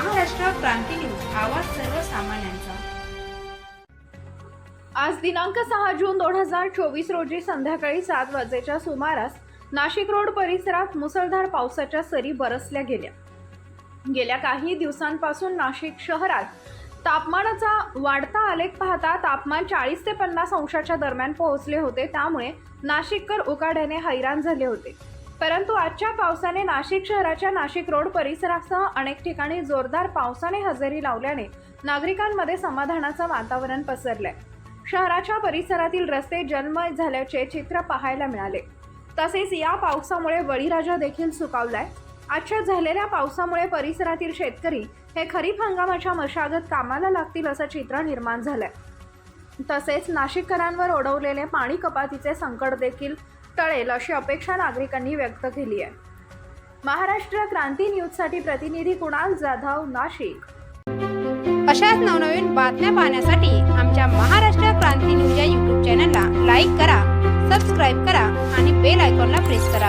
क्रांती news आवाज सर्वसामान्यांचा. आज दिनांक सहा जून दोन हजार चोवीस रोजी संध्याकाळी सात वाजेच्या सुमारास नाशिक रोड परिसरात मुसळधार पावसाच्या सरी बरसल्या गेल्या. गेल्या काही दिवसांपासून नाशिक शहरात तापमानाचा वाढता आलेख पाहता तापमान चाळीस ते पन्नास अंशाच्या दरम्यान पोहोचले होते त्यामुळे नाशिककर उकाड्याने हैराण झाले होते. परंतु आजच्या पावसाने नाशिक शहराच्या नाशिक रोड परिसरासह अनेक ठिकाणी जोरदार पावसाने हजेरी लावल्याने नागरिकांमध्ये समाधानाचं वातावरण पसरलंय. शहराच्या परिसरातील रस्ते जलमय झाल्याचे चित्र पाहायला मिळाले. तसेच या पावसामुळे बळीराजा देखील सुकावलाय. आजच्या झालेल्या पावसामुळे परिसरातील शेतकरी हे खरीप हंगामाच्या मशागत कामाला लागतील असं चित्र निर्माण झालंय. तसेच नाशिककरांवर ओढवलेले पाणी कपातीचे संकट देखील टळेल अशी अपेक्षा नागरिकांनी व्यक्त केली आहे. महाराष्ट्र क्रांती न्यूजसाठी प्रतिनिधी कुणाल जाधव नाशिक. अशाच नवनवीन बातम्या पाहण्यासाठी आमच्या महाराष्ट्र क्रांती न्यूज या यूट्यूब चॅनलला लाईक करा सबस्क्राईब करा आणि बेल आयकॉनला प्रेस करा.